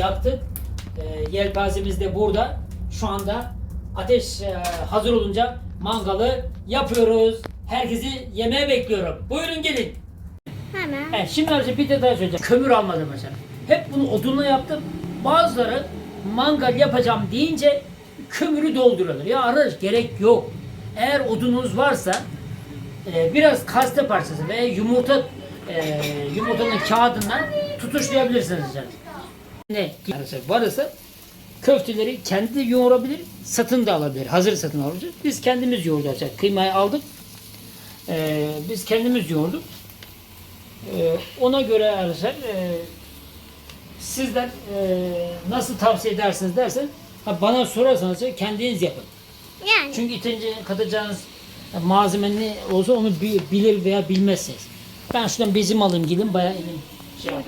yaktık. E, yelpazemiz de burada. Şu anda ateş e, hazır olunca mangalı yapıyoruz. Herkesi yemeğe bekliyorum. Buyurun gelin. Hemen. Evet, şimdi önce bir detay söyleyeceğim. Kömür almadım mesela. Hep bunu odunla yaptım. Bazıları mangal yapacağım deyince kömürü dolduruyorlar. Ya arkadaş gerek yok. Eğer odununuz varsa e, biraz kaste parçası veya yumurta e, yumurtanın kağıdından tutuşlayabilirsiniz canım. Ne? Arkadaşlar varsa köfteleri kendi yoğurabilir, satın da alabilir. Hazır satın alabilir. Biz kendimiz yoğurduk. Kıymayı aldık. E, biz kendimiz yoğurduk. Ee, ona göre arkadaşlar e, sizler e, nasıl tavsiye edersiniz dersen ha, bana sorarsanız kendiniz yapın. Yani. Çünkü itince katacağınız malzeme ne olsa onu bi- bilir veya bilmezsiniz. Ben şuradan bezim alayım gidin bayağı elim şey yap.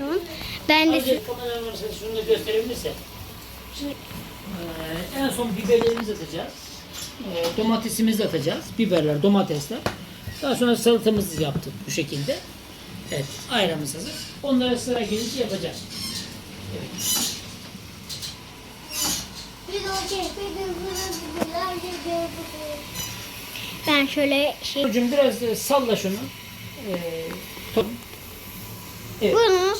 Ben de Azıcık kamera varsa şunu da gösterebilirse. Şimdi e, en son biberlerimizi atacağız. E, domatesimizi atacağız. Biberler, domatesler. Daha sonra salatamızı yaptık bu şekilde. Evet, ayranımız hazır. Onları sıra gelince yapacağız. Evet. ben şöyle şey Hocam biraz e, salla şunu. E, top. Evet. bunu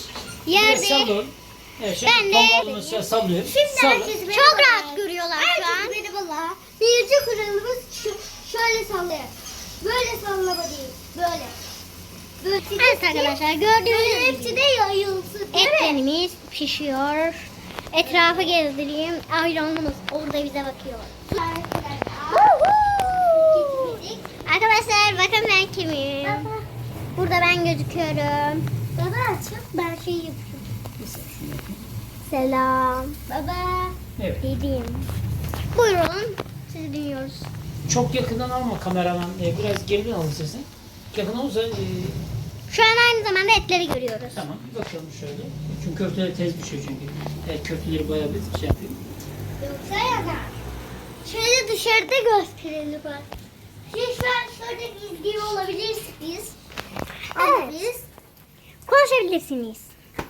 Biraz yerde salla. Evet, şimdi Ben de- sallıyor. Salla. çok rahat görüyorlar şu an. merhabalar. Birinci kuralımız şu, şöyle sallayak. Böyle sallama değil. Böyle. Böyle. Evet arkadaşlar gördüğünüz gibi Hepsi de yayılsın. etlerimiz pişiyor. Etrafı gezdireyim. Ayranımız orada bize bakıyor. Arkadaşlar bakın ben kimim. Baba. Burada ben gözüküyorum. Baba açıp ben şey yapıyorum. Şunu yapayım. Selam. Baba. Evet. Dedim. Buyurun. Sizi dinliyoruz. Çok yakından alma kameraman. E, biraz geriden al istersen. Yakın olursa e, Şu an aynı zamanda etleri görüyoruz. tamam. Bir bakalım şöyle. Çünkü köfteler tez pişiyor çünkü. Evet, köfteleri bayağı bir şey yapıyor. Yoksa yana. Şöyle dışarıda gösterelim bak. Siz şu an şurada izliyor olabilirsiniz. Ama Konuşabilirsiniz.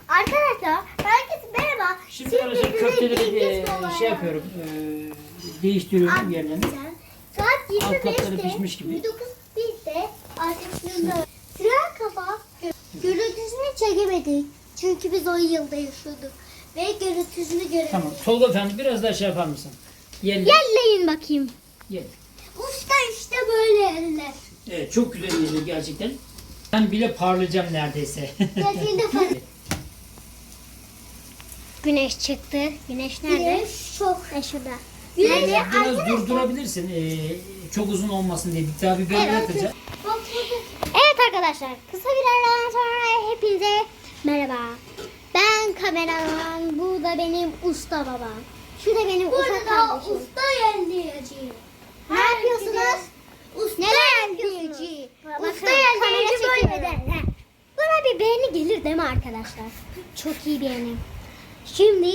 Arkadaşlar herkese merhaba. Şimdi arkadaşlar size köfteleri e, şey yapıyorum. E, değiştiriyorum yerlerini. Saat Alt katları 25'te pişmiş gibi. 19.1'de arkadaşlarımla Sıra kafa görüntüsünü çekemedik. Çünkü biz o yılda yaşıyorduk. Ve görüntüsünü göremedik. Tamam. Tolga Efendi biraz daha şey yapar mısın? Yerle. Yerleyin bakayım. Yer. Usta işte böyle eller. Evet, çok güzel geliyor gerçekten. Ben bile parlayacağım neredeyse. Güneş çıktı. Güneş nerede? Güneş çok. E şurada. Güneş Ee, biraz durdurabilirsin. Ee, çok uzun olmasın diye. Bir daha böyle Evet. Evet arkadaşlar kısa bir aradan sonra hepinize merhaba. Ben kameraman, bu da benim usta babam. Şu da benim Burada kardeşim. usta yerleyeceğim. Ne yapıyorsunuz? Usta Neler yerleyici. yapıyorsunuz? Usta Bakın, yerleyici kamera böyle çekiyorum. derler. Buna bir beğeni gelir değil mi arkadaşlar? Çok iyi beğeni. Şimdi